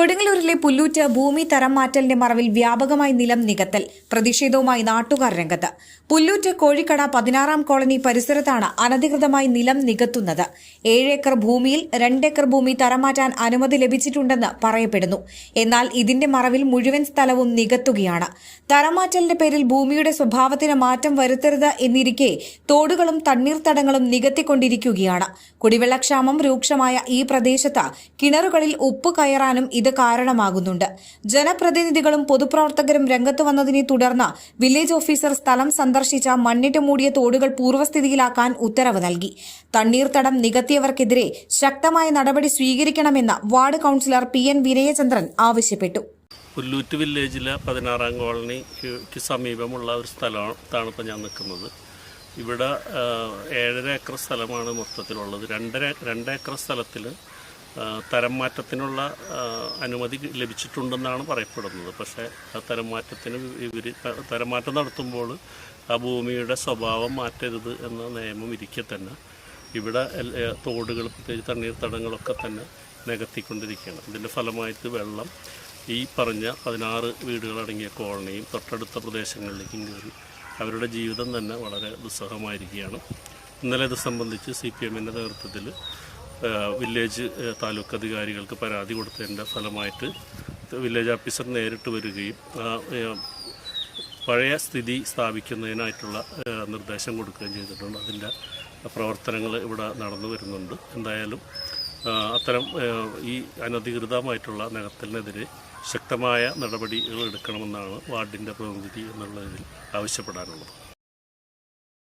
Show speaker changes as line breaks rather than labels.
കൊടുങ്ങല്ലൂരിലെ പുല്ലൂറ്റ് ഭൂമി തരം മാറ്റലിന്റെ മറവിൽ വ്യാപകമായി നിലം നികത്തൽ പ്രതിഷേധവുമായി നാട്ടുകാർ രംഗത്ത്. പുല്ലൂറ്റ് കോഴിക്കട പതിനാറാം കോളനി പരിസരത്താണ് അനധികൃതമായി നിലം നികത്തുന്നത്. ഏഴേക്കർ ഭൂമിയിൽ രണ്ടേക്കർ ഭൂമി തരം മാറ്റാൻ അനുമതി ലഭിച്ചിട്ടുണ്ടെന്ന് പറയപ്പെടുന്നു. എന്നാൽ ഇതിന്റെ മറവിൽ മുഴുവൻ സ്ഥലവും നികത്തുകയാണ്. തരംമാറ്റലിന്റെ പേരിൽ ഭൂമിയുടെ സ്വഭാവത്തിന് മാറ്റം വരുത്തരുത് എന്നിരിക്കെ തോടുകളും തണ്ണീർത്തടങ്ങളും നികത്തിക്കൊണ്ടിരിക്കുകയാണ്. കുടിവെള്ളക്ഷാമം രൂക്ഷമായ ഈ പ്രദേശത്ത് കിണറുകളിൽ ഉപ്പ് കയറാനും ഇത് കാരണമാകുന്നുണ്ട്. ജനപ്രതിനിധികളും പൊതുപ്രവർത്തകരും രംഗത്ത് വന്നതിനെ തുടർന്ന് വില്ലേജ് ഓഫീസർ സ്ഥലം സന്ദർശിച്ച മണ്ണിട്ട് മൂടിയ തോടുകൾ പൂർവസ്ഥിതിയിലാക്കാൻ ഉത്തരവ് നൽകി. തണ്ണീർത്തടം നികത്തിയവർക്കെതിരെ ശക്തമായ നടപടി സ്വീകരിക്കണമെന്ന് ward councillor P N Vinayachandran ആവശ്യപ്പെട്ടു.
പുല്ലൂറ്റ് വില്ലേജിലെ പതിനാറാം കോളനിക്ക് സമീപമുള്ള ഒരു സ്ഥലത്താണ് ഇപ്പോൾ ഞാൻ നിൽക്കുന്നത്. ഇവിടെ ഏഴര ഏക്കർ സ്ഥലമാണ് മൊത്തത്തിലുള്ളത്. രണ്ടര രണ്ട് ഏക്കർ സ്ഥലത്തിൽ തരം മാറ്റത്തിനുള്ള അനുമതി ലഭിച്ചിട്ടുണ്ടെന്നാണ് പറയപ്പെടുന്നത്. പക്ഷേ ആ തരം മാറ്റത്തിന് ഇവർ തരം മാറ്റം നടത്തുമ്പോൾ ആ ഭൂമിയുടെ സ്വഭാവം മാറ്റരുത് എന്ന നിയമം ഇരിക്കെ തന്നെ. ഇവിടെ തോടുകൾ പ്രത്യേകിച്ച് തണ്ണീർത്തടങ്ങളൊക്കെ തന്നെ നികത്തിക്കൊണ്ടിരിക്കുകയാണ്. ഇതിന്റെ ഫലമായിട്ട് വെള്ളം ഈ പറഞ്ഞ പതിനാറ് വീടുകളടങ്ങിയ കോളനിയും തൊട്ടടുത്ത പ്രദേശങ്ങളിലേക്കും കയറി അവരുടെ ജീവിതം തന്നെ വളരെ ദുസ്സഹമായിരിക്കുകയാണ്. ഇന്നലെ ഇത് സംബന്ധിച്ച് സി പി എമ്മിന്റെ നേതൃത്വത്തിൽ വില്ലേജ് താലൂക്ക് അധികാരികൾക്ക് പരാതി കൊടുത്തതിന്റെ ഫലമായിട്ട് വില്ലേജ് ഓഫീസർ നേരിട്ട് വരികയും പഴയ സ്ഥിതി സ്ഥാപിക്കുന്നതിനായിട്ടുള്ള നിർദ്ദേശം കൊടുക്കുകയും ചെയ്തിട്ടുണ്ട്. അതിന്റെ പ്രവർത്തനങ്ങൾ ഇവിടെ നടന്നു വരുന്നുണ്ട്. എന്തായാലും അത്തരം ഈ അനധികൃതമായിട്ടുള്ള നഗരത്തിനെതിരെ ശക്തമായ നടപടികൾ എടുക്കണമെന്നാണ് വാർഡിന്റെ പ്രതിനിധി എന്നുള്ളതിൽ ആവശ്യപ്പെടാനുള്ളത്.